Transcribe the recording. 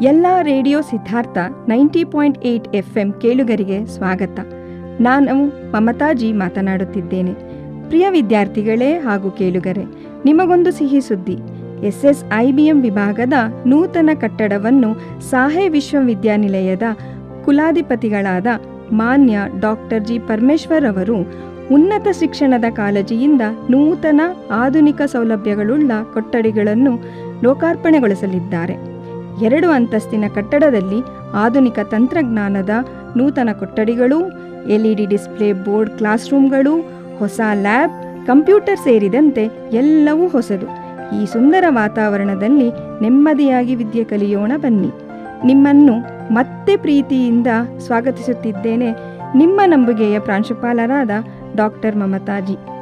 ಎಲ್ಲ radio Siddhartha ninety point eight F M ಕೇಳುಗರಿಗೆ ಸ್ವಾಗತ. ನಾನು ಮಮತಾಜಿ ಮಾತನಾಡುತ್ತಿದ್ದೇನೆ. ಪ್ರಿಯ ವಿದ್ಯಾರ್ಥಿಗಳೇ ಹಾಗೂ ಕೇಳುಗರೆ, ನಿಮಗೊಂದು ಸಿಹಿ ಸುದ್ದಿ. S S I B M ವಿಭಾಗದ ನೂತನ ಕಟ್ಟಡವನ್ನು ಸಾಹೆ ವಿಶ್ವವಿದ್ಯಾನಿಲಯದ ಕುಲಾಧಿಪತಿಗಳಾದ ಮಾನ್ಯ ಡಾಕ್ಟರ್ ಜಿ. ಪರಮೇಶ್ವರ್ ಅವರು ಉನ್ನತ ಶಿಕ್ಷಣದ ಕಾಳಜಿಯಿಂದ ನೂತನ ಆಧುನಿಕ ಸೌಲಭ್ಯಗಳುಳ್ಳ ಕೊಠಡಿಗಳನ್ನು ಲೋಕಾರ್ಪಣೆಗೊಳಿಸಲಿದ್ದಾರೆ. ಎರಡು ಅಂತಸ್ತಿನ ಕಟ್ಟಡದಲ್ಲಿ ಆಧುನಿಕ ತಂತ್ರಜ್ಞಾನದ ನೂತನ ಕೊಠಡಿಗಳು, ಎಲ್ಇಡಿ ಡಿಸ್ಪ್ಲೇ ಬೋರ್ಡ್ ಕ್ಲಾಸ್ ರೂಮ್ಗಳು ಹೊಸ ಲ್ಯಾಬ್, ಕಂಪ್ಯೂಟರ್ ಸೇರಿದಂತೆ ಎಲ್ಲವೂ ಹೊಸದು. ಈ ಸುಂದರ ವಾತಾವರಣದಲ್ಲಿ ನೆಮ್ಮದಿಯಾಗಿ ವಿದ್ಯೆ ಕಲಿಯೋಣ ಬನ್ನಿ. ನಿಮ್ಮನ್ನು ಮತ್ತೆ ಪ್ರೀತಿಯಿಂದ ಸ್ವಾಗತಿಸುತ್ತಿದ್ದೇನೆ ನಿಮ್ಮ ನಂಬುಗೆಯ ಪ್ರಾಂಶುಪಾಲರಾದ ಡಾಕ್ಟರ್ ಮಮತಾಜಿ.